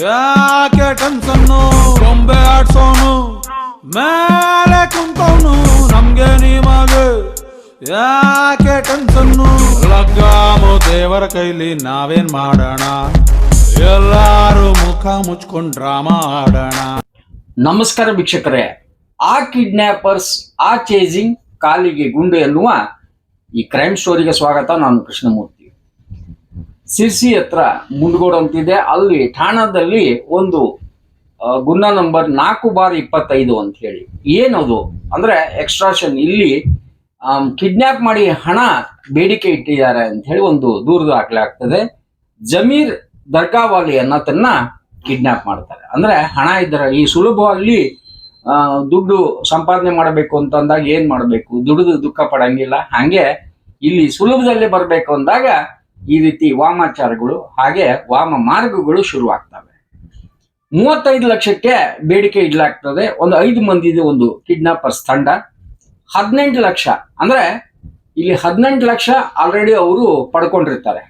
ಯಾಕೆ ಟೆನ್ಸನ್ನು? ಗೊಂಬೆ ಆಡ್ಸೋನು? ಮೇಲೆ ಕುಂತವನು ನಮ್ಗೆ ನಿಮಗೆ ಯಾಕೆ ಟೆನ್ಸನ್ನು? ಲಗ್ಗಾಮು ದೇವರ ಕೈಲಿ ನಾವೇನ್ ಮಾಡೋಣ? ಎಲ್ಲಾರು ಮುಖ ಮುಚ್ಕೊಂಡ್ ಡ್ರಾಮಾ ಆಡೋಣ. ನಮಸ್ಕಾರ ವೀಕ್ಷಕರೇ. ಆ ಕಿಡ್ನ್ಯಾಪರ್ಸ್ ಆ ಚೇಜಿಂಗ್, ಕಾಲಿಗೆ ಗುಂಡು ಎನ್ನುವ ಈ ಕ್ರೈಮ್ ಸ್ಟೋರಿಗೆ ಸ್ವಾಗತ. ನಾನು ಕೃಷ್ಣಮೂರ್ತಿ. ಸಿರ್ಸಿ ಹತ್ರ ಮುಂಡ್ಗೋಡು ಅಂತಿದೆ. ಅಲ್ಲಿ ಠಾಣದಲ್ಲಿ ಒಂದು ಗುನ್ನ ನಂಬರ್ ನಾಲ್ಕು ಬಾರ್ ಇಪ್ಪತ್ತೈದು ಅಂತ ಹೇಳಿ. ಏನದು? ಅಂದ್ರೆ ಎಕ್ಸ್ಟ್ರಾಷನ್ ಇಲ್ಲಿ ಕಿಡ್ನ್ಯಾಪ್ ಮಾಡಿ ಹಣ ಬೇಡಿಕೆ ಇಟ್ಟಿದ್ದಾರೆ ಅಂತ ಹೇಳಿ ಒಂದು ದೂರ ದಾಖಲೆ ಆಗ್ತದೆ. ಜಮೀರ್ ದರ್ಗಾವಾಲಿ ಅನ್ನತನ್ನ ಕಿಡ್ನಾಪ್ ಮಾಡ್ತಾರೆ. ಅಂದ್ರೆ ಹಣ ಇದ್ದರೆ ಈ ಸುಲಭವಾಗಿ ದುಡ್ಡು ಸಂಪಾದನೆ ಮಾಡಬೇಕು ಅಂತ ಅಂದಾಗ ಏನ್ ಮಾಡಬೇಕು? ದುಡಿದು ದುಃಖ ಪಡಂಗಿಲ್ಲ. ಹಾಗೆ ಇಲ್ಲಿ ಸುಲಭದಲ್ಲಿ ಬರಬೇಕು ಅಂದಾಗ ಈ ರೀತಿ ವಾಮಾಚಾರಗಳು ಹಾಗೆ ವಾಮ ಮಾರ್ಗಗಳು ಶುರುವಾಗ್ತವೆ. ಮೂವತ್ತೈದು ಲಕ್ಷಕ್ಕೆ ಬೇಡಿಕೆ ಇಡ್ಲಾಗ್ತದೆ. ಒಂದು ಐದು ಮಂದಿದು ಒಂದು ಕಿಡ್ನಾಪರ್ಸ್ ತಂಡ. ಹದಿನೆಂಟು ಲಕ್ಷ ಅಂದ್ರೆ ಇಲ್ಲಿ ಹದಿನೆಂಟು ಲಕ್ಷ ಆಲ್ರೆಡಿ ಅವರು ಪಡ್ಕೊಂಡಿರ್ತಾರೆ.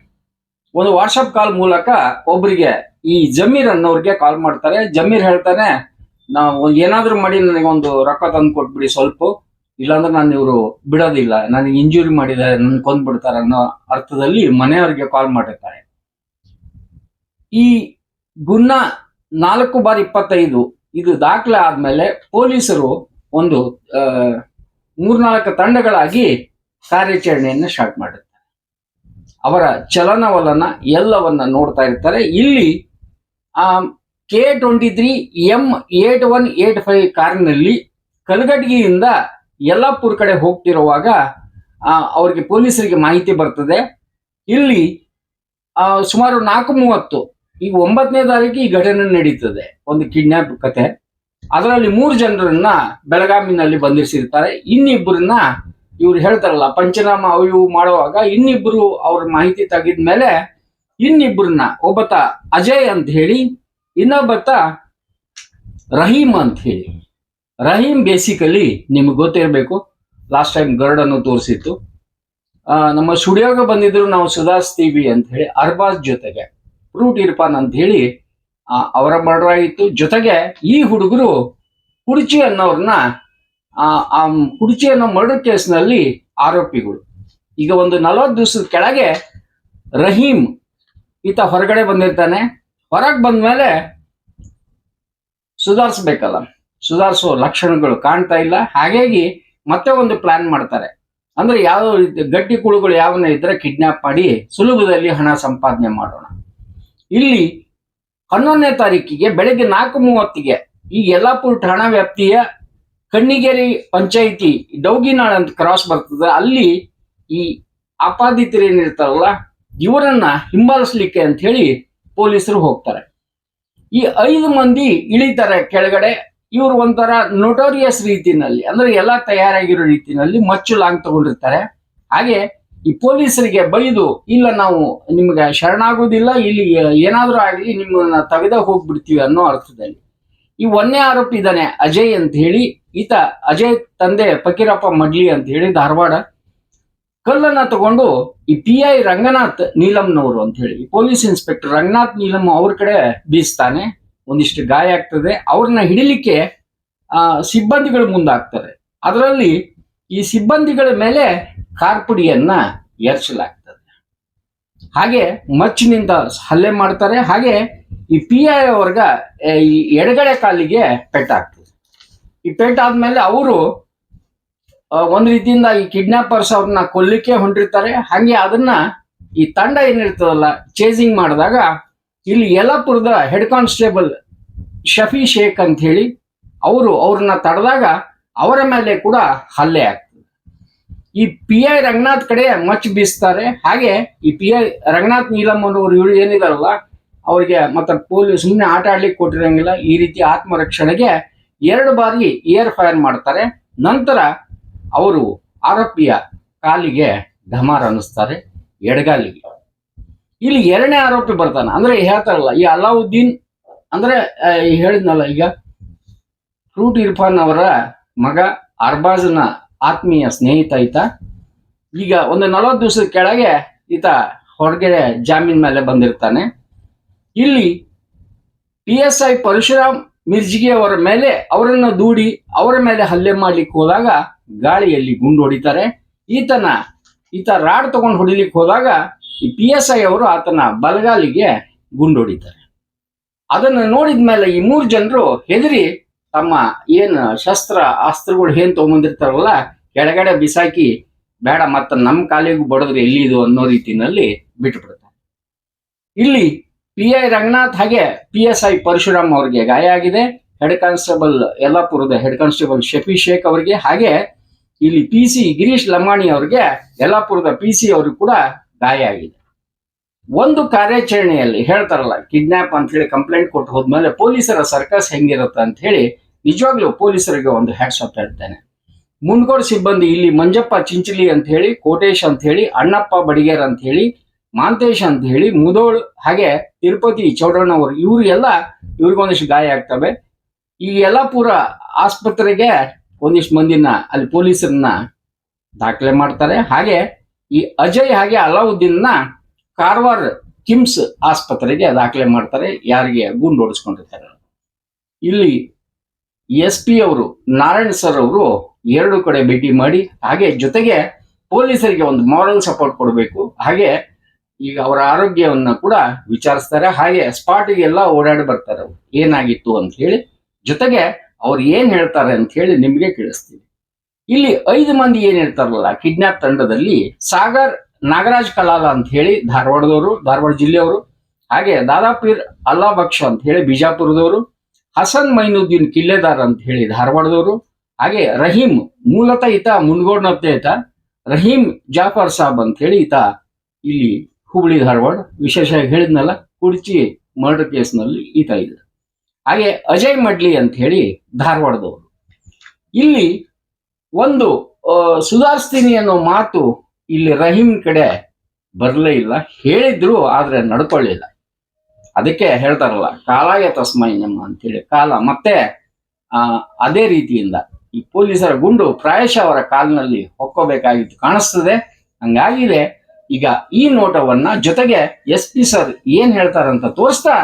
ಒಂದು ವಾಟ್ಸಪ್ ಕಾಲ್ ಮೂಲಕ ಒಬ್ಬರಿಗೆ ಈ ಜಮೀರ್ ಅನ್ನೋರಿಗೆ ಕಾಲ್ ಮಾಡ್ತಾರೆ. ಜಮೀರ್ ಹೇಳ್ತಾನೆ, ನಾವು ಏನಾದ್ರೂ ಮಾಡಿ ನನಗೆ ಒಂದು ರೊಕ್ಕ ತಂದು ಕೊಟ್ಬಿಡಿ ಸ್ವಲ್ಪ. ಇಲ್ಲಾಂದ್ರೆ ನಾನು ಇವರು ಬಿಡೋದಿಲ್ಲ. ನನಗೆ ಇಂಜುರಿ ಮಾಡಿದ್ದಾರೆ ನನ್ ಕೊಂದ್ಬಿಡ್ತಾರೆ ಅನ್ನೋ ಅರ್ಥದಲ್ಲಿ ಮನೆಯವರಿಗೆ ಕಾಲ್ ಮಾಡಿರ್ತಾರೆ. ಈ ಗುನ್ನ ನಾಲ್ಕು ಬಾರಿ ಇಪ್ಪತ್ತೈದು ಇದು ದಾಖಲೆ ಆದ್ಮೇಲೆ ಪೊಲೀಸರು ಒಂದು ಮೂರ್ನಾಲ್ಕು ತಂಡಗಳಾಗಿ ಕಾರ್ಯಾಚರಣೆಯನ್ನು ಸ್ಟಾರ್ಟ್ ಮಾಡಿರ್ತಾರೆ ಅವರ ಚಲನವಲನ ಎಲ್ಲವನ್ನ ನೋಡ್ತಾ ಇರ್ತಾರೆ. ಇಲ್ಲಿ, ಆ, K twenty three M eight one eight five Yellapur ಕಡೆ ಹೋಗ್ತಿರುವಾಗ ಅವ್ರಿಗೆ ಪೊಲೀಸರಿಗೆ ಮಾಹಿತಿ ಬರ್ತದೆ. ಇಲ್ಲಿ ಸುಮಾರು ನಾಲ್ಕು ಮೂವತ್ತು, ಈ ಒಂಬತ್ತನೇ ತಾರೀಕು ಈ ಘಟನೆ ನಡೀತದೆ, ಒಂದು ಕಿಡ್ನಾಪ್ ಕತೆ. ಅದರಲ್ಲಿ ಮೂರು ಜನರನ್ನ ಬೆಳಗಾವಿನಲ್ಲಿ ಬಂಧಿಸಿರ್ತಾರೆ. ಇನ್ನಿಬ್ಬರನ್ನ ಇವ್ರು ಹೇಳ್ತಾರಲ್ಲ, ಪಂಚನಾಮ ಅವು ಮಾಡುವಾಗ ಇನ್ನಿಬ್ರು ಅವ್ರ ಮಾಹಿತಿ ತೆಗೆದ್ಮೇಲೆ ಇನ್ನಿಬ್ಬರನ್ನ ಒಬ್ಬತ ಅಜಯ್ ಅಂತ ಹೇಳಿ, ಇನ್ನೊಬ್ಬತ ರಹೀಮ್ ಅಂತ ಹೇಳಿ. ರಹೀಮ್ ಬೇಸಿಕಲಿ ನಿಮ್ಗೆ ಗೊತ್ತಿರಬೇಕು. ಲಾಸ್ಟ್ ಟೈಮ್ ಗರ್ಡನ್ನು ತೋರಿಸಿತ್ತು. ನಮ್ಮ ಸ್ಟುಡಿಯೋಗೆ ಬಂದಿದ್ರು ನಾವು ಸುಧಾರಿಸ್ತೀವಿ ಅಂತ ಹೇಳಿ ಅರ್ಬಾಜ್ ಜೊತೆಗೆ. ಫ್ರೂಟ್ ಇರ್ಪಾನ್ ಅಂತ ಹೇಳಿ ಅವರ ಮರ್ಡರ್ ಆಗಿತ್ತು. ಜೊತೆಗೆ ಈ ಹುಡುಗರು ಕುಡ್ಚಿ ಅನ್ನೋರ್ನ, ಆ ಕುಡ್ಚಿ ಅನ್ನೋ ಮರ್ಡರ್ ಕೇಸ್ನಲ್ಲಿ ಆರೋಪಿಗಳು. ಈಗ ಒಂದು ನಲವತ್ತು ದಿವಸದ ಕೆಳಗೆ ರಹೀಮ್ ಈತ ಹೊರಗಡೆ ಬಂದಿರ್ತಾನೆ. ಹೊರಗೆ ಬಂದ್ಮೇಲೆ ಸುಧಾರಿಸ್ಬೇಕಲ್ಲ ಸುಧಾರಿಸೋ ಲಕ್ಷಣಗಳು ಕಾಣ್ತಾ ಇಲ್ಲ. ಹಾಗಾಗಿ ಮತ್ತೆ ಒಂದು ಪ್ಲಾನ್ ಮಾಡ್ತಾರೆ. ಅಂದ್ರೆ ಯಾವ ರೀತಿ ಗಟ್ಟಿ ಕುಳುಗಳು ಯಾವನ್ನ ಇದ್ರೆ ಕಿಡ್ನಾಪ್ ಮಾಡಿ ಸುಲಭದಲ್ಲಿ ಹಣ ಸಂಪಾದನೆ ಮಾಡೋಣ. ಇಲ್ಲಿ ಹನ್ನೊಂದನೇ ತಾರೀಕಿಗೆ ಬೆಳಗ್ಗೆ ನಾಲ್ಕು ಮೂವತ್ತಿಗೆ ಈ ಯಲ್ಲಾಪುರ ಠಾಣಾ ವ್ಯಾಪ್ತಿಯ ಕಣ್ಣಿಗೇರಿ ಪಂಚಾಯಿತಿ ಡೌಗಿನಾಳ್ ಅಂತ ಕ್ರಾಸ್ ಬರ್ತದೆ. ಅಲ್ಲಿ ಈ ಆಪಾದಿತರು ಏನಿರ್ತಾರಲ್ಲ ಇವರನ್ನ ಹಿಂಬಾಲಿಸ್ಲಿಕ್ಕೆ ಅಂತ ಹೇಳಿ ಪೊಲೀಸರು ಹೋಗ್ತಾರೆ. ಈ ಐದು ಮಂದಿ ಇಳಿತಾರೆ ಕೆಳಗಡೆ. ಇವರು ಒಂಥರ ನೊಟೋರಿಯಸ್ ರೀತಿನಲ್ಲಿ, ಅಂದ್ರೆ ಎಲ್ಲ ತಯಾರಾಗಿರೋ ರೀತಿನಲ್ಲಿ ಮಚ್ಚು ಲಾಂಗ್ ತಗೊಂಡಿರ್ತಾರೆ. ಹಾಗೆ ಈ ಪೊಲೀಸರಿಗೆ ಬೈದು, ಇಲ್ಲ ನಾವು ನಿಮ್ಗೆ ಶರಣಾಗೋದಿಲ್ಲ, ಇಲ್ಲಿ ಏನಾದರೂ ಆಗಲಿ ನಿಮ್ಮನ್ನ ತೆಗೆದ ಹೋಗ್ಬಿಡ್ತೀವಿ ಅನ್ನೋ ಅರ್ಥದಲ್ಲಿ. ಈ ಒಂದೇ ಆರೋಪಿ ಇದ್ದಾನೆ ಅಜಯ್ ಅಂತ ಹೇಳಿ, ಈತ ಅಜಯ್ ತಂದೆ ಫಕೀರಪ್ಪ ಮಡ್ಲಿ ಅಂತ ಹೇಳಿ ಧಾರವಾಡ. ಕಲ್ಲನ್ನ ತಗೊಂಡು ಈ ಪಿ ಐ ರಂಗನಾಥ್ ನೀಲಂನವರು ಅಂತ ಹೇಳಿ ಪೊಲೀಸ್ ಇನ್ಸ್ಪೆಕ್ಟರ್ ರಂಗನಾಥ್ ನೀಲಂ ಅವ್ರ ಕಡೆ ಬೀಸ್ತಾನೆ. ಒಂದಿಷ್ಟು ಗಾಯ ಆಗ್ತದೆ. ಅವ್ರನ್ನ ಹಿಡಿಲಿಕ್ಕೆ, ಆ, ಸಿಬ್ಬಂದಿಗಳು ಮುಂದಾಗ್ತಾರೆ ಅದರಲ್ಲಿ ಈ ಸಿಬ್ಬಂದಿಗಳ ಮೇಲೆ ಕಾರ್ಪುಡಿಯನ್ನ ಎರಚಲಾಗ್ತದೆ ಹಾಗೆ ಮಚ್ಚಿನಿಂದ ಹಲ್ಲೆ ಮಾಡ್ತಾರೆ. ಹಾಗೆ ಈ ಪಿ ಐ ಅವ್ರಗ ಈ ಎಡಗಡೆ ಕಾಲಿಗೆ ಪೆಟ್ಟಾಗ್ತದೆ. ಈ ಪೆಟ್ಟಾದ್ಮೇಲೆ ಅವರು ಒಂದ್ ರೀತಿಯಿಂದ ಈ ಕಿಡ್ನಾಪರ್ಸ್ ಅವ್ರನ್ನ ಕೊಲ್ಲಿಕ್ಕೆ ಹೊಂಟಿರ್ತಾರೆ. ಹಾಗೆ ಅದನ್ನ ಈ ತಂಡ ಏನಿರ್ತದಲ್ಲ ಚೇಸಿಂಗ್ ಮಾಡಿದಾಗ ಇಲ್ಲಿ ಯಲ್ಲಾಪುರದ ಹೆಡ್ ಕಾನ್ಸ್ಟೇಬಲ್ ಶಫಿ ಶೇಖ್ ಅಂತ ಹೇಳಿ, ಅವರು ಅವ್ರನ್ನ ತಡೆದಾಗ ಅವರ ಮೇಲೆ ಕೂಡ ಹಲ್ಲೆ ಆಗ್ತದೆ. ಈ ಪಿ ಐ ರಂಗನಾಥ್ ಕಡೆ ಮಚ್ ಬೀಸ್ತಾರೆ. ಹಾಗೆ ಈ ಪಿ ಐ ರಂಗನಾಥ್ ನೀಲಮ್ ಅನ್ನೋರು ಇವರು ಏನಿದಾರಲ್ಲ, ಅವ್ರಿಗೆ ಮತ್ತೆ ಪೊಲೀಸ್ ಸುಮ್ಮನೆ ಆಟ ಆಡ್ಲಿಕ್ಕೆ ಕೊಟ್ಟಿರಂಗಿಲ್ಲ. ಈ ರೀತಿ ಆತ್ಮರಕ್ಷಣೆಗೆ ಎರಡು ಬಾರಿ ಏರ್ ಫೈರ್ ಮಾಡ್ತಾರೆ. ನಂತರ ಅವರು ಆರೋಪಿಯ ಕಾಲಿಗೆ ಢಮಾರ್ ಅನ್ನಿಸ್ತಾರೆ, ಎಡಗಾಲಿಗೆ. ಇಲ್ಲಿ ಎರಡನೇ ಆರೋಪಿ ಬರ್ತಾನೆ. ಅಂದ್ರೆ ಹೇಳ್ತಾರಲ್ಲ, ಈ ಅಲಾವುದ್ದೀನ್, ಅಂದ್ರೆ ಹೇಳಿದ್ನಲ್ಲ ಈಗ ಫ್ರೂಟ್ ಇರ್ಫಾನ್ ಅವರ ಮಗ ಅರ್ಬಾಜ್ನ ಆತ್ಮೀಯ ಸ್ನೇಹಿತ ಈತ. ಈಗ ಒಂದು ನಲವತ್ತು ದಿವಸದ ಕೆಳಗೆ ಈತ ಹೊರಗಡೆ ಜಾಮೀನ್ ಮೇಲೆ ಬಂದಿರ್ತಾನೆ. ಇಲ್ಲಿ ಪಿ ಎಸ್ ಐ ಪರಶುರಾಮ್ ಮಿರ್ಜಿಗೆ ಅವರ ಮೇಲೆ ಅವರನ್ನು ದೂಡಿ ಅವರ ಮೇಲೆ ಹಲ್ಲೆ ಮಾಡ್ಲಿಕ್ಕೆ ಹೋದಾಗ ಗಾಳಿಯಲ್ಲಿ ಗುಂಡು ಹೊಡಿತಾರೆ. ಈತನ, ಈತ ರಾಡ್ ತಗೊಂಡು ಹೊಡಿಲಿಕ್ಕೆ ಹೋದಾಗ ಈ ಪಿ ಎಸ್ ಐ ಅವರು ಆತನ ಬಲಗಾಲಿಗೆ ಗುಂಡು ಹೊಡಿತಾರೆ ಅದನ್ನ ನೋಡಿದ ಮೇಲೆ ಈ ಮೂರು ಜನರು ಹೆದರಿ ತಮ್ಮ ಏನು ಶಸ್ತ್ರ, ಅಸ್ತ್ರಗಳು ಏನ್ ತೊಗೊಂಬಂದಿರ್ತಾರಲ್ಲ, ಕೆಳಗಡೆ ಬಿಸಾಕಿ, ಬೇಡ, ಮತ್ತ ನಮ್ಮ ಕಾಲಿಗೂ ಬಡದ್ರೆ ಎಲ್ಲಿದು ಅನ್ನೋ ರೀತಿನಲ್ಲಿ ಬಿಟ್ಬಿಡ್ತಾರೆ ಇಲ್ಲಿ ಪಿ ಐ ರಂಗನಾಥ್ ಹಾಗೆ ಪಿ ಎಸ್ ಐ ಪರಶುರಾಮ್ ಅವರಿಗೆ ಗಾಯ ಆಗಿದೆ. ಹೆಡ್ ಕಾನ್ಸ್ಟೇಬಲ್ ಯಲ್ಲಾಪುರದ ಹೆಡ್ ಕಾನ್ಸ್ಟೇಬಲ್ ಶಫಿ ಶೇಖ್ ಅವರಿಗೆ ಹಾಗೆ ಇಲ್ಲಿ ಪಿ ಸಿ ಗಿರೀಶ್ ಲಂಬಾಣಿ ಅವರಿಗೆ ಯಲ್ಲಾಪುರದ ಪಿ ಸಿ ಅವರು ಕೂಡ ಗಾಯ ಆಗಿದೆ. ಒಂದು ಕಾರ್ಯಾಚರಣೆಯಲ್ಲಿ ಹೇಳ್ತಾರಲ್ಲ, ಕಿಡ್ನಾಪ್ ಅಂತ ಹೇಳಿ ಕಂಪ್ಲೇಂಟ್ ಕೊಟ್ಟು ಹೋದ್ಮೇಲೆ ಪೊಲೀಸರ ಸರ್ಕಸ್ ಹೆಂಗಿರುತ್ತೆ ಅಂತ ಹೇಳಿ ನಿಜವಾಗ್ಲೂ ಪೊಲೀಸರಿಗೆ ಒಂದು ಹ್ಯಾಟ್ಸ್ ಆಫ್ ಹೇಳ್ತೇನೆ. ಮುಂಡ್ಗೋಡ್ ಸಿಬ್ಬಂದಿ ಇಲ್ಲಿ ಮಂಜಪ್ಪ ಚಿಂಚಲಿ ಅಂತ ಹೇಳಿ, ಕೋಟೇಶ್ ಅಂತ ಹೇಳಿ, ಅಣ್ಣಪ್ಪ ಬಡಿಗೇರ್ ಅಂತ ಹೇಳಿ, ಮಾಂತೇಶ್ ಅಂತ ಹೇಳಿ, ಮುದೋಳ್ ಹಾಗೆ ತಿರುಪತಿ ಚೌಡಣ್ಣವರು ಇವರು ಎಲ್ಲ ಇವ್ರಿಗೊಂದಿಷ್ಟು ಗಾಯ ಆಗ್ತವೆ. ಈ ಯಲ್ಲಾಪುರ ಆಸ್ಪತ್ರೆಗೆ ಒಂದಿಷ್ಟು ಮಂದಿನ, ಅಲ್ಲಿ ಪೊಲೀಸರನ್ನ ದಾಖಲೆ ಮಾಡ್ತಾರೆ. ಹಾಗೆ ಈ ಅಜಯ್ ಹಾಗೆ ಅಲಾವುದ್ದೀನ್ನ ಕಾರವಾರ ಕಿಮ್ಸ್ ಆಸ್ಪತ್ರೆಗೆ ದಾಖಲೆ ಮಾಡ್ತಾರೆ, ಯಾರಿಗೆ ಗುಂಡು ಹೊಡೆಸ್ಕೊಂಡಿರ್ತಾರೆ ಇಲ್ಲಿ ಎಸ್ ಪಿ ಅವರು, ನಾರಾಯಣ್ ಸರ್ ಅವರು ಎರಡು ಕಡೆ ಭೇಟಿ ಮಾಡಿ, ಹಾಗೆ ಜೊತೆಗೆ ಪೊಲೀಸರಿಗೆ ಒಂದು ಮಾರಲ್ ಸಪೋರ್ಟ್ ಕೊಡಬೇಕು. ಹಾಗೆ ಈಗ ಅವರ ಆರೋಗ್ಯವನ್ನ ಕೂಡ ವಿಚಾರಿಸ್ತಾರೆ. ಹಾಗೆ ಸ್ಪಾಟಿಗೆ ಎಲ್ಲ ಓಡಾಡಿ ಬರ್ತಾರೆ ಅವ್ರು. ಏನಾಗಿತ್ತು ಅಂತ ಹೇಳಿ, ಜೊತೆಗೆ ಅವ್ರು ಏನ್ ಹೇಳ್ತಾರೆ ಅಂತ ಹೇಳಿ ನಿಮಗೆ ಕೇಳಿಸ್ತೀವಿ ಇಲ್ಲಿ ಐದು ಮಂದಿ ಏನಿರ್ತಾರಲ್ಲ ಕಿಡ್ನಾಪ್ ತಂಡದಲ್ಲಿ ಸಾಗರ್ ನಾಗರಾಜ್ ಕಲಾಲ ಅಂತ ಹೇಳಿ ಧಾರವಾಡದವರು, ಧಾರವಾಡ ಜಿಲ್ಲೆಯವರು, ಹಾಗೆ ದಾದಾಪೀರ್ ಅಲ್ಲಾ ಬಕ್ಷ ಅಂತ ಹೇಳಿ ಬಿಜಾಪುರದವರು, ಹಸನ್ ಮೈನುದ್ದೀನ್ ಕಿಲ್ಲೆದಾರ್ ಅಂತ ಹೇಳಿ ಧಾರವಾಡದವರು, ಹಾಗೆ ರಹೀಂ ಮೂಲತಃ ಈತ ಮುನ್ಗೋಡ್ನತ್ತೆ ಈತ, ರಹೀಂ ಜಾಫರ್ ಸಾಬ್ ಅಂತ ಹೇಳಿ ಈತ ಇಲ್ಲಿ ಹುಬ್ಳಿ ಧಾರವಾಡ ವಿಶೇಷವಾಗಿ ಹೇಳಿದ್ನಲ್ಲ, ಕುಡ್ಚಿ ಮರ್ಡರ್ ಕೇಸ್ನಲ್ಲಿ ಈತ ಇದೆ ಹಾಗೆ ಅಜಯ್ ಮಡ್ಲಿ ಅಂತ ಹೇಳಿ ಧಾರವಾಡದವರು. ಇಲ್ಲಿ ಒಂದು ಸುಧಾರಿಸ್ತೀನಿ ಅನ್ನೋ ಮಾತು ಇಲ್ಲಿ ರಹೀಂ ಕಡೆ ಬರಲೇ ಇಲ್ಲ. ಹೇಳಿದ್ರು, ಆದ್ರೆ ನಡ್ಕೊಳ್ಳಿಲ್ಲ. ಅದಕ್ಕೆ ಹೇಳ್ತಾರಲ್ಲ, ಕಾಲಾಯ ತಸ್ಮೈ ನಮ್ಮ ಅಂತೇಳಿ. ಕಾಲ ಮತ್ತೆ ಅದೇ ರೀತಿಯಿಂದ ಈ ಪೊಲೀಸರ ಗುಂಡು ಪ್ರಾಯಶಃ ಅವರ ಕಾಲಿನಲ್ಲಿ ಹೊಕ್ಕೋಬೇಕಾಗಿತ್ತು, ಕಾಣಿಸ್ತದೆ. ಹಂಗಾಗಿದೆ, ಈಗ ಈ ನೋಟವನ್ನ ಜೊತೆಗೆ ಎಸ್ ಪಿ ಸರ್ ಏನ್ ಹೇಳ್ತಾರಂತ ತೋರಿಸ್ತಾ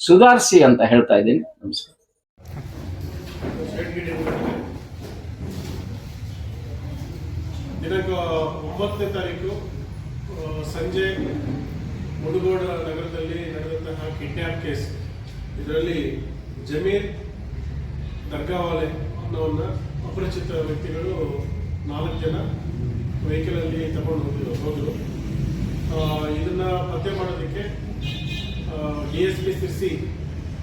ಸುಧಾರಿಸಿ ಅಂತ ಹೇಳ್ತಾ ಇದ್ದೀನಿ. ನಮಸ್ಕಾರ. ದಿನಾಂಕ ಒಂಬತ್ತನೇ ತಾರೀಕು ಸಂಜೆ ಮುಡುಗೋಡ ನಗರದಲ್ಲಿ ನಡೆದಂತಹ ಕಿಡ್ನ್ಯಾಪ್ ಕೇಸ್. ಇದರಲ್ಲಿ ಜಮೀರ್ ದರ್ಗಾವಾಲೆ ಅನ್ನೋನ್ನ ಅಪರಿಚಿತ ವ್ಯಕ್ತಿಗಳು ನಾಲ್ಕು ಜನ ವೆಹಿಕಲಲ್ಲಿ ತಗೊಂಡು ಹೋದ್ರು. ಹೋದರು ಇದನ್ನ ಪತ್ತೆ ಮಾಡೋದಕ್ಕೆ D S P Sirsi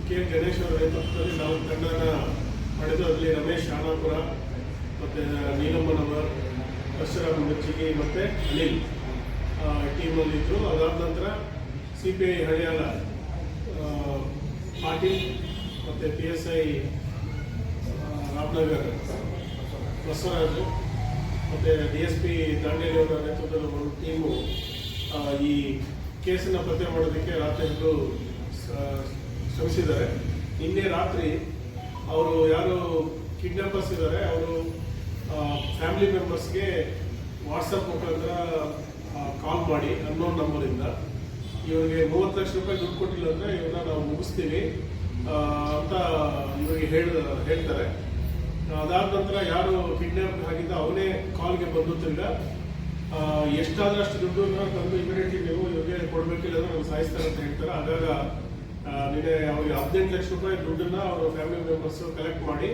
K Ganesh ಅವರ ನೇತೃತ್ವದಲ್ಲಿ ನಾವು ತಂಡನ ಪಡೆದು ಅದರಲ್ಲಿ ರಮೇಶ್ ಶಾಣಾಪುರ ಮತ್ತು ನೀಲಮ್ಮನವರ್ ಪರಶುರಾಮ್ ಮೆಚ್ಚಿಗೆ ಮತ್ತು ಅನಿಲ್ ಟೀಮಲ್ಲಿದ್ದರು ಅದಾದ ನಂತರ C P I Haryana Patil ಮತ್ತು P S I Ramanagar, Basavaraju ಮತ್ತು ಡಿ ಎಸ್ ಪಿ ದಾಂಡೇಲಿ ಅವರ ನೇತೃತ್ವದ ಒಂದು ಟೀಮು. ಈ ಕೇಸನ್ನು ಪತ್ತೆ ಮಾಡೋದಕ್ಕೆ ರಾತ್ರಿ ಶ್ರಮಿಸಿದ್ದಾರೆ. ನಿನ್ನೆ ರಾತ್ರಿ ಅವರು ಯಾರು ಕಿಡ್ನಾಪರ್ಸ್ ಇದ್ದಾರೆ, ಅವರು ಫ್ಯಾಮಿಲಿ ಮೆಂಬರ್ಸ್ಗೆ ವಾಟ್ಸಪ್ ಮುಖಾಂತರ ಕಾಲ್ ಮಾಡಿ ಅನ್ನೋನ್ ನಂಬರಿಂದ ಇವರಿಗೆ ಮೂವತ್ತು ಲಕ್ಷ ರೂಪಾಯಿ ದುಡ್ಡು ಕೊಟ್ಟಿಲ್ಲ ಅಂದರೆ ಇವನ್ನ ನಾವು ಮುಗಿಸ್ತೀವಿ. ಅಂತ ಇವರಿಗೆ ಹೇಳ ಹೇಳ್ತಾರೆ. ಅದಾದ ನಂತರ ಯಾರು ಕಿಡ್ನಾಪ್ ಆಗಿದ್ದ ಅವನೇ ಕಾಲ್ಗೆ ಬಂದು ತಿರ್ಗ ಎಷ್ಟಾದಷ್ಟು ದುಡ್ಡು ತಂದು ಇಮಿಡಿಯೇಟ್ಲಿ ನೀವು ಇವರಿಗೆ ಕೊಡಬೇಕಿಲ್ಲ ಅಂದ್ರೆ ನಾವು ಸಾಯಿಸ್ತಾರೆ ಅಂತ ಹೇಳ್ತಾರೆ. ಆಗಾಗ ಆ, ನಿನ್ನೆ ಅವ್ರಿಗೆ ಹದಿನೆಂಟು ಲಕ್ಷ ರೂಪಾಯಿ ದುಡ್ಡನ್ನು ಅವರ ಫ್ಯಾಮಿಲಿ ಮೆಂಬರ್ಸ್ ಕಲೆಕ್ಟ್ ಮಾಡಿ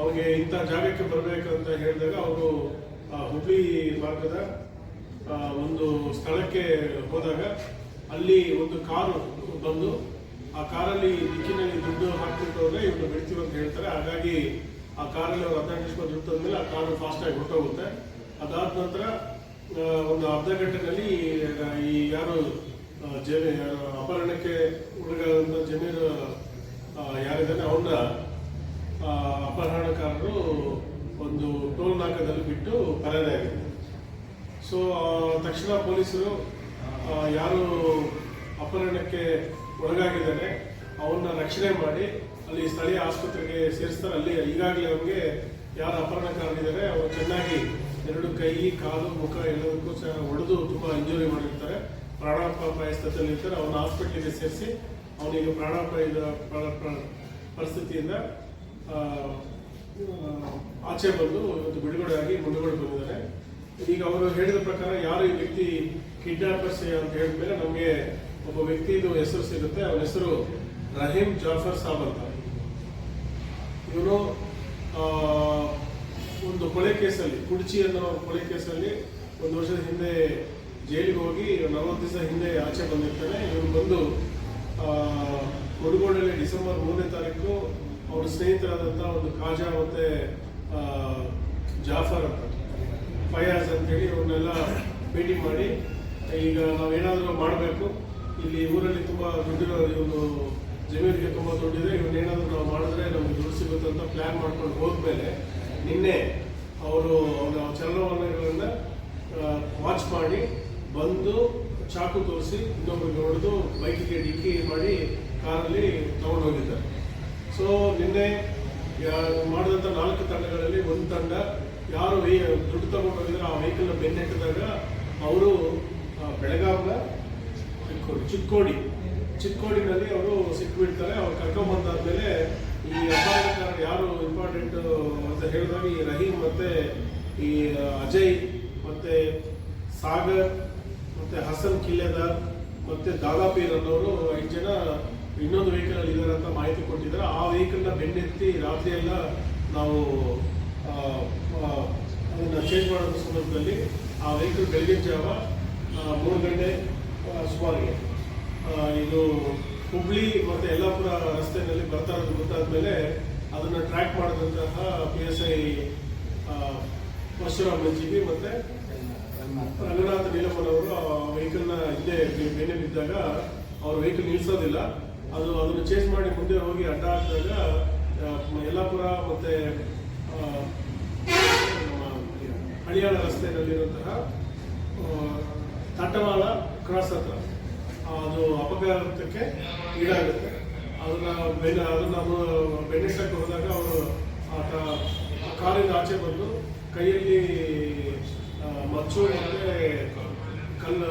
ಅವ್ರಿಗೆ ಇಂಥ ಜಾಗಕ್ಕೆ ಬರಬೇಕು ಅಂತ ಹೇಳಿದಾಗ ಅವರು ಹುಬ್ಳಿ ಭಾಗದ ಒಂದು ಸ್ಥಳಕ್ಕೆ ಹೋದಾಗ ಅಲ್ಲಿ ಒಂದು ಕಾರು ಬಂದು, ಆ ಕಾರಲ್ಲಿ ದಿಕ್ಕಿನಲ್ಲಿ ದುಡ್ಡು ಹಾಕ್ತಿರ್ತವ್ರೆ ಇವ್ರು ಬಿಡ್ತೀವಿ ಅಂತ ಹೇಳ್ತಾರೆ. ಹಾಗಾಗಿ ಆ ಕಾರಲ್ಲಿ ಅವ್ರು ರೂಪಾಯಿ ದುಡ್ಡು ತಂದ್ಮೇಲೆ ಆ ಕಾರು ಫಾಸ್ಟಾಗಿ ಹೊರಟೋಗುತ್ತೆ. ಅದಾದ ನಂತರ ಒಂದು ಅರ್ಧ ಗಂಟೆನಲ್ಲಿ ಈ ಯಾರು ಜನ ಅಪಹರಣಕ್ಕೆ ಒಳಗಾದಂಥ ಜಮೀನು ಯಾರಿದ್ದಾನೆ ಅವನ್ನ ಅಪಹರಣಕಾರರು ಒಂದು ಟೋಲ್ ನಾಕದಲ್ಲಿ ಬಿಟ್ಟು ಪರಾರಿಯಾಗಿದೆ ಸೊ ತಕ್ಷಣ ಪೊಲೀಸರು ಯಾರು ಅಪಹರಣಕ್ಕೆ ಒಳಗಾಗಿದ್ದಾರೆ ಅವನ್ನ ರಕ್ಷಣೆ ಮಾಡಿ, ಅಲ್ಲಿ ಸ್ಥಳೀಯ ಆಸ್ಪತ್ರೆಗೆ ಸೇರಿಸ್ತಾರೆ. ಅಲ್ಲಿ ಈಗಾಗಲೇ ಅವ್ರಿಗೆ ಯಾರು ಅಪಹರಣಕಾರರಿದ್ದಾರೆ, ಅವರು ಚೆನ್ನಾಗಿ ಎರಡು ಕೈ, ಕಾಲು, ಮುಖ ಎಲ್ಲದಕ್ಕೂ ಸಹ ಹೊಡೆದು ತುಂಬಾ ಇಂಜುರಿ ಮಾಡಿರ್ತಾರೆ. ಪ್ರಾಣಾಪಾಯ ಸ್ಥಿತಿಯಲ್ಲಿ ಇರ್ತಾರೆ ಅವನ ಹಾಸ್ಪಿಟ್ಲಿಗೆ ಸೇರಿಸಿ, ಅವನಿಗೆ ಪ್ರಾಣಾಪಾಯದ ಪ್ರ- ಪ್ರ- ಪರಿಸ್ಥಿತಿಯಿಂದ ಆಚೆ ಬಂದು ಇವತ್ತು ಬಿಡುಗಡೆಯಾಗಿ ಮುಂದುಗಡೆ ಬಂದಿದ್ದಾರೆ ಈಗ ಅವರು ಹೇಳಿದ ಪ್ರಕಾರ ಯಾರು ಈ ವ್ಯಕ್ತಿ ಕಿಡ್ನಾಪರ್ಸ್ ಅಂತ ಹೇಳಿದ್ಮೇಲೆ ನಮಗೆ ಒಬ್ಬ ವ್ಯಕ್ತಿದು ಹೆಸರು ಸಿಗುತ್ತೆ. ಅವನ ಹೆಸರು ರಹೀಂ ಜಾಫರ್ ಸಾಬ್ ಅಂತ. ಇವನು ಒಂದು ಕೊಲೆ ಕೇಸಲ್ಲಿ ಕುಡ್ಚಿ ಅನ್ನೋ ಕೊಲೆ ಕೇಸಲ್ಲಿ ಒಂದು ವರ್ಷದ ಹಿಂದೆ ಜೈಲಿಗೆ ಹೋಗಿ ನಲವತ್ತು ದಿವಸ ಹಿಂದೆ ಆಚೆ ಬಂದಿರ್ತಾನೆ. ಇವನು ಬಂದು ಆ, ಮುಡುಗೋಡಲ್ಲಿ ಡಿಸೆಂಬರ್ ಮೂರನೇ ತಾರೀಕು ಅವ್ರ ಸ್ನೇಹಿತರಾದಂಥ ಒಂದು ಖಾಜಾ ಮತ್ತು ಜಾಫರ್ ಅಂತ, ಫಯಾಜ್ ಅಂತೇಳಿ ಅವ್ರನ್ನೆಲ್ಲ ಭೇಟಿ ಮಾಡಿ, ಈಗ ನಾವೇನಾದರೂ ಮಾಡಬೇಕು. ಇಲ್ಲಿ ಊರಲ್ಲಿ ತುಂಬ ದುಡ್ಡಿರೋ ಒಂದು ಜಮೀನಿಗೆ ತುಂಬ ದುಡ್ಡಿದೆ. ಇವನ್ನೇನಾದರೂ ನಾವು ಮಾಡಿದ್ರೆ ನಮ್ಗೆ ದುಡ್ಡು ಸಿಗುತ್ತೆ ಅಂತ ಪ್ಲ್ಯಾನ್ ಮಾಡ್ಕೊಂಡು ಹೋದ್ಮೇಲೆ ನಿನ್ನೆ ಅವರು ಅವರ ಚಲನವಲನಗಳನ್ನ ವಾಚ್ ಮಾಡಿ, ಬಂದು ಚಾಕು ತೋರಿಸಿ ಇನ್ನೊಬ್ಬರಿಗೆ ಹೊಡೆದು ಬೈಕಿಗೆ ಡಿಕ್ಕಿ ಮಾಡಿ, ಕಾರಲ್ಲಿ ತಗೊಂಡು ಹೋಗಿದ್ದಾರೆ ಸೊ ನಿನ್ನೆ ಮಾಡಿದಂಥ ನಾಲ್ಕು ತಂಡಗಳಲ್ಲಿ ಒಂದು ತಂಡ ಯಾರು ದುಡ್ಡು ತಗೊಂಡೋಗಿದ್ರೆ ಆ ವೆಹಿಕಲ್ನ ಬೆನ್ನೆಟ್ಟಿದಾಗ ಅವರು ಬೆಳಗಾವಿನ ಚಿಕ್ಕೋಡಿ ಚಿಕ್ಕೋಡಿ, ಚಿಕ್ಕೋಡಿನಲ್ಲಿ ಅವರು ಸಿಕ್ಕಿಬಿಡ್ತಾರೆ ಅವ್ರು ಕರ್ಕೊಂಬಂದಾದ್ಮೇಲೆ ಈ ಅಪಾಯಕಾರ ಯಾರು ಇಂಪಾರ್ಟೆಂಟ್ ಅಂತ ಹೇಳಿದಾಗ ಈ ರಹೀಮ್ ಮತ್ತೆ ಈ ಅಜಯ್ ಮತ್ತೆ ಸಾಗರ್ ಮತ್ತೆ ಹಸನ್ ಕಿಲ್ಲೆದಾರ್ ಮತ್ತೆ ದಾದಾಪೀರ್ ಅನ್ನೋರು ಐದು ಜನ ಇನ್ನೊಂದು ವೆಹಿಕಲ್ ಇದ್ದಾರೆ ಅಂತ ಮಾಹಿತಿ ಕೊಟ್ಟಿದ್ದಾರೆ. ಆ ವೆಹಿಕಲ್ನ ಬೆನ್ನೆತ್ತಿ ರಾತ್ರಿ ಎಲ್ಲ ನಾವು ಅದನ್ನು ಚೇಂಜ್ ಮಾಡೋ ಸಂದರ್ಭದಲ್ಲಿ ಆ ವೆಹಿಕಲ್ ಬೆಳಗಿನ ಜಾವ ಮೂರು ಗಂಟೆ ಸುಮಾರಿಗೆ. ಇದು ಹುಬ್ಳಿ ಮತ್ತೆ ಯಲ್ಲಾಪುರ ರಸ್ತೆಯಲ್ಲಿ ಬರ್ತಾ ಇರೋದು ಗೊತ್ತಾದ ಮೇಲೆ ಅದನ್ನ ಟ್ರ್ಯಾಕ್ ಮಾಡಿದಂತಹ P S I Parashuram Manjigi ಮತ್ತೆ ರಂಗನಾಥ್ ನೀಲಮನ್ ಅವರು ಆ ವೆಹಿಕಲ್ನ ಹಿಂದೆ ಬೇನೆ ಬಿದ್ದಾಗ ಅವ್ರ ವೆಹಿಕಲ್ ನಿಲ್ಸೋದಿಲ್ಲ. ಅದು ಅದನ್ನು ಚೇಂಜ್ ಮಾಡಿ ಮುಂದೆ ಹೋಗಿ ಅಡ್ಡ ಹಾಕಿದಾಗ ಯಲ್ಲಾಪುರ ಮತ್ತೆ ಹಳಿಯಾಳ ರಸ್ತೆಯಲ್ಲಿರುವಂತಹ ಆ, ತಟ್ಟವಾಳ ಕ್ರಾಸ್ ಹತ್ರ. ಅದು ಅಪಘಾತಕ್ಕೆ ಈಡಾಗುತ್ತೆ. ಅದನ್ನ ಬೆನ್ನ ಅದನ್ನ ಬೆನ್ನಿಸಕ್ಕೆ ಹೋದಾಗ ಅವರು ಆ ಕಾರಿಂದ ಆಚೆ ಬಂದು ಕೈಯಲ್ಲಿ ಮಚ್ಚು ಮತ್ತೆ ಕಲ್ಲು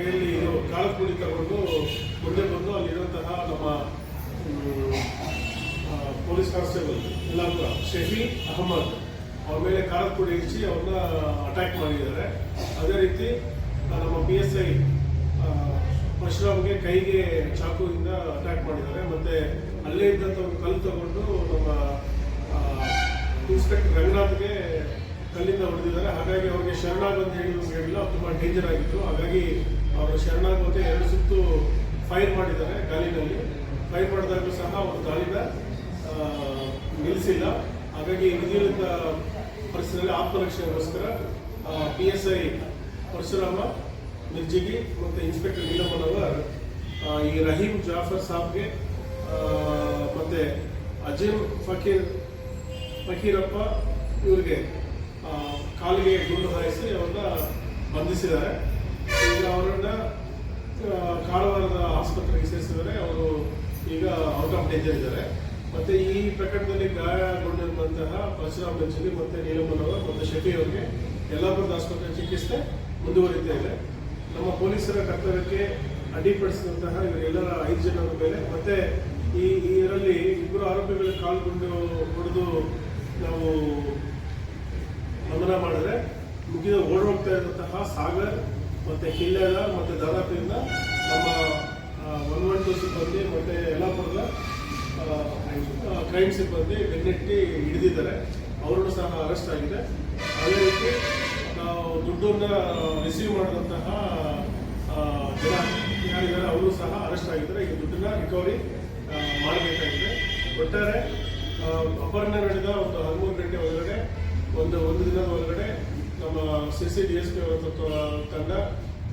ಕೈಯಲ್ಲಿ ಇದು ಪುಡಿ ತಗೊಂಡು ಮುಂದೆ ಬಂದು ಅಲ್ಲಿರುವಂತಹ ನಮ್ಮ ಪೊಲೀಸ್ ಕಾನ್ಸ್ಟೇಬಲ್ ಎಲ್ಲ ಶಫಿ ಅಹಮದ್ ಅವ್ರ ಮೇಲೆ ಕಾರದ ಪುಡಿ ಇರಿಸಿ ಅವ್ರನ್ನ ಅಟ್ಯಾಕ್ ಮಾಡಿದ್ದಾರೆ. ಅದೇ ರೀತಿ ನಮ್ಮ ಪಿ ಎಸ್ ಐ ಪರಶುರಾಮ್ಗೆ ಕೈಗೆ ಚಾಕುವಿಂದ ಅಟ್ಯಾಕ್ ಮಾಡಿದ್ದಾರೆ. ಮತ್ತೆ ಅಲ್ಲೇ ಇದ್ದಂಥ ಒಂದು ಕಲ್ಲು ತಗೊಂಡು ನಮ್ಮ ಇನ್ಸ್ಪೆಕ್ಟರ್ ರಂಗನಾಥ್ಗೆ ಕಲ್ಲಿಂದ ಹೊಡೆದಿದ್ದಾರೆ. ಹಾಗಾಗಿ ಅವ್ರಿಗೆ ಶರಣಾಗಂತ ಹೇಳಿ ಹೇಳಿಲ್ಲ. ತುಂಬಾ ಡೇಂಜರ್ ಆಗಿತ್ತು. ಹಾಗಾಗಿ ಅವರು ಶರಣಾಗೋತೆ ಎರಡು ಸುತ್ತು ಫೈರ್ ಮಾಡಿದ್ದಾರೆ ಗಾಲಿನಲ್ಲಿ. ಫೈರ್ ಮಾಡಿದಾಗಲೂ ಸಹ ಅವರು ಗಾಲಿನ ನಿಲ್ಲಿಸಿಲ್ಲ. ಹಾಗಾಗಿ ವಿಧಿಯುಕ್ತ ಪರಿಸರದಲ್ಲಿ ಆತ್ಮರಕ್ಷಣೆಗೋಸ್ಕರ P S I Parashurama, Mirjigi ಮತ್ತು ಇನ್ಸ್ಪೆಕ್ಟರ್ ನೀಲಮನವರ್ ಈ ರಹೀಂ ಜಾಫರ್ ಸಾಬ್ಗೆ ಮತ್ತು ಅಜೀಮ್ ಫಕೀರ್, ಫಕೀರಪ್ಪ ಇವರಿಗೆ ಕಾಲಿಗೆ ಗುಂಡು ಹಾಯಿಸಿ ಅವ್ರನ್ನ ಬಂಧಿಸಿದ್ದಾರೆ. ಈಗ ಅವರನ್ನ ಕಾರವಾರದ ಆಸ್ಪತ್ರೆಗೆ ಸೇರಿಸಿದರೆ ಅವರು ಈಗ ಔಟ್ ಆಫ್ ಡೇಂಜರ್ ಇದ್ದಾರೆ. ಮತ್ತೆ ಈ ಪ್ರಕರಣದಲ್ಲಿ ಗಾಯಗೊಂಡಿರುವಂತಹ ಪರಶುರಾಮ್ ಬೆಂಚಲಿ ಮತ್ತೆ ನೀಲಮ್ಮನವರ್ ಮತ್ತು ಶೆಟ್ಟಿ ಅವರಿಗೆ ಯಲ್ಲಾಪುರದ ಆಸ್ಪತ್ರೆ ಚಿಕಿತ್ಸೆ ಮುಂದುವರಿತಾ ಇದೆ. ನಮ್ಮ ಪೊಲೀಸರ ಕರ್ತವ್ಯಕ್ಕೆ ಅಡ್ಡಿಪಡಿಸಿದಂತಹ ಇವರೆಲ್ಲರ ಐದು ಜನರ ಮೇಲೆ ಮತ್ತೆ ಈ ಇದರಲ್ಲಿ ಇಬ್ಬರು ಆರೋಪಿಗಳಿಗೆ ಕಾಲ್ಗೊಂಡು ಹೊಡೆದು ನಾವು ಗಮನ ಮಾಡಿದ್ರೆ ಮುಗಿದ ಓಡೋಗ್ತಾ ಇರುವಂತಹ ಸಾಗರ್ ಮತ್ತೆ ಕಿಲ್ಲೆದ ಮತ್ತೆ ದಾದಾಪಿಂದ ನಮ್ಮ ಒನ್ ಒನ್ ಟು ಸಿಬ್ಬಂದಿ ಮತ್ತೆ ಯಲ್ಲಾಪುರದ ಕ್ರೈಮ್ ಸಿಬ್ಬಂದಿ ಬೆನ್ನೆಟ್ಟಿ ಹಿಡಿದಿದ್ದಾರೆ. ಅವರನ್ನು ಸಹ ಅರೆಸ್ಟ್ ಆಗಿದೆ. ಅದೇ ರೀತಿ ನಾವು ದುಡ್ಡನ್ನ ರಿಸೀವ್ ಮಾಡಿದಂತಹ ಜನ ಯಾರಿದ್ದಾರೆ ಅವರು ಸಹ ಅರೆಸ್ಟ್ ಆಗಿದ್ದಾರೆ. ಈಗ ದುಡ್ಡನ್ನ ರಿಕವರಿ ಮಾಡಬೇಕಾಗಿದೆ. ಒಟ್ಟಾರೆ ಅಪಹರಣ ನಡೆದ ಒಂದು ಹದಿಮೂರು ಗಂಟೆ ಒಳಗಡೆ, ಒಂದು ಒಂದು ದಿನದ ಒಳಗಡೆ ನಮ್ಮ ಸಿ ಡಿ ಎಸ್ ಪಿ ಅವರ ತಂಡ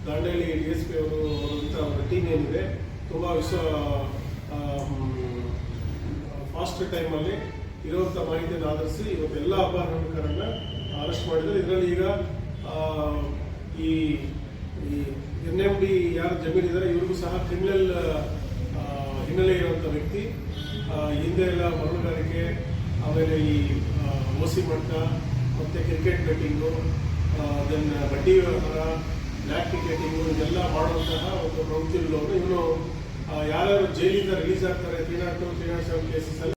ದಾಂಡೇಲಿ ಡಿ ಎಸ್ ಪಿ ಅವರು ಅವರಂತ ಅವರ ಟೀಮ್ ಏನಿದೆ, ತುಂಬ ವಿಶ್ವ ಫಾಸ್ಟ್ ಟೈಮಲ್ಲಿ ಇರುವಂಥ ಮಾಹಿತಿಯನ್ನು ಆಧರಿಸಿ ಇವತ್ತೆಲ್ಲ ಅಪಹರಣಕಾರರನ್ನ ಅರೆಸ್ಟ್ ಮಾಡಿದ್ದಾರೆ. ಇದರಲ್ಲಿ ಈಗ ಈ ಎನ್ ಎಂ ಡಿ ಯಾರು ಜಮೀನಿದ್ದಾರೆ ಇವ್ರಿಗೂ ಸಹ ಕ್ರಿಮಿನಲ್ ಹಿನ್ನೆಲೆ ಇರುವಂಥ ವ್ಯಕ್ತಿ ಹಿಂದೆ ಎಲ್ಲ ಮರಳುಗಾರಿಕೆ ಆಮೇಲೆ ಈ ಓಸಿ ಮಟ್ಟ ಮತ್ತು ಕ್ರಿಕೆಟ್ ಬೆಟ್ಟಿಂಗು ದೆನ್ ಬಡ್ಡಿ ವ್ಯವಹಾರ ಬ್ಲ್ಯಾಕ್ ಟಿಕೆಟಿಂಗು ಇದೆಲ್ಲ ಮಾಡುವಂತಹ ಒಂದು ಪ್ರವೃತ್ತಿ ಇವನು ಯಾರ್ಯಾರು ಜೈಲಿಂದ ರಿಲೀಸ್ ಆಗ್ತಾರೆ three nought two three nought seven cases